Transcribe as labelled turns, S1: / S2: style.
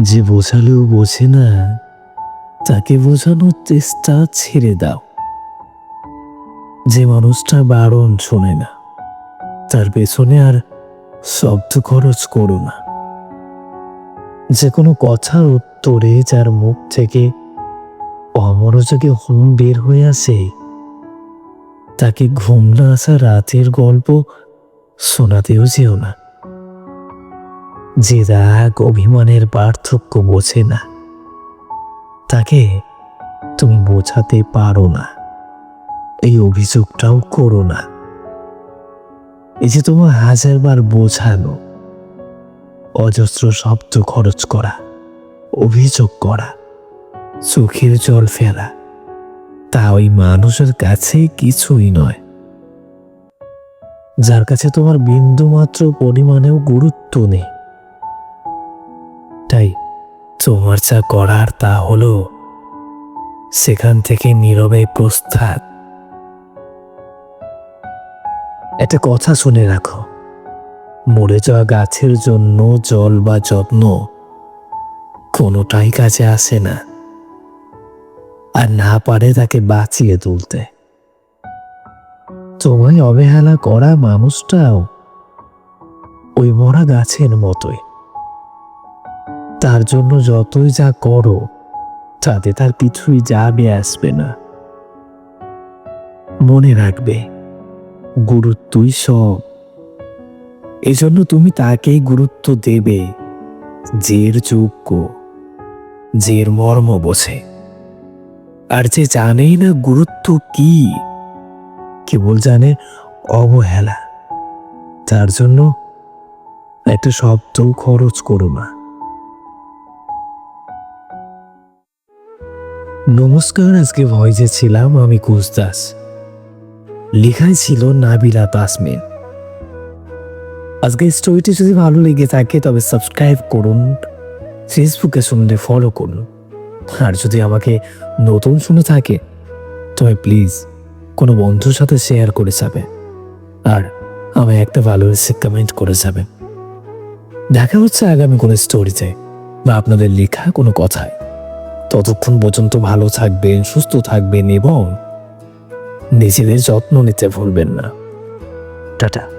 S1: যে বোঝালেও বোঝে না, তাকে বোঝানোর চেষ্টা ছেড়ে দাও। যে মানুষটা বারণ শোনে না, তার পেছনে আর শব্দ খরচ করো না। যে কোনো কথার উত্তরে যার মুখ থেকে অমনোযোগে হুম বের হয়ে আসে, তাকে ঘুম না আসা রাতের গল্প শোনাতেও যেও না। যে রাগ অভিমানের পার্থক্য বোঝে না, তাকে তুমি বোঝাতে পারো না। এই অভিযোগটাও করো না। এই যে তোমার হাজারবার বোঝানো, অজস্র শব্দ খরচ করা, অভিযোগ করা, চোখের জল ফেলা, তা ওই মানুষের কাছে কিছুই নয়। যার কাছে তোমার বিন্দু মাত্র পরিমাণেও গুরুত্ব নেই। তাই তোমার যা করার তা হলো সেখান থেকে নীরবে প্রস্থান। একটা কথা শুনে রাখো। মরে যাওয়া গাছের জন্য জল বা যত্ন কোনোটাই কাজে আসে না। আর না পারে তাকে বাঁচিয়ে তুলতে। তোমায় অবহেলা করা মানুষটাও ওই মরা গাছের মতোই। তার জন্য যতই যা করো, তাতে তার কিছুই যাবে আসবে না। মনে রাখবে, গুরুত্বই সব। এজন্য তুমি তাকেই গুরুত্ব দেবে, জের যোগ্য, জের মর্ম বোঝে। আর যে জানেই না গুরুত্ব কি, কেবল জানে অবহেলা। তার জন্য একটা শব্দ খরচ করো না। নমস্কার, আজকে ভয়েসে ছিলাম আমি কুসদাস লেখায় ছিল নাবিলা তাসমিন। আজকে স্টোরিটি যদি ভালো লেগে থাকে, তবে সাবস্ক্রাইব করুন ফেসবুকে শুনলে ফলো করুন। আর যদি আমাকে নতুন শুনে থাকে, তবে প্লিজ কোনো বন্ধুর সাথে শেয়ার করে যাবে। আর আমায় একটা ভালো কমেন্ট করে যাবে। দেখা হচ্ছে আগামী কোনো স্টোরিতে বা আপনাদের লেখা কোনো কথায়। ততক্ষণ পর্যন্ত ভালো থাকবেন সুস্থ থাকবেন এবং নিজেদের যত্ন নিতে ভুলবেন না। টাটা।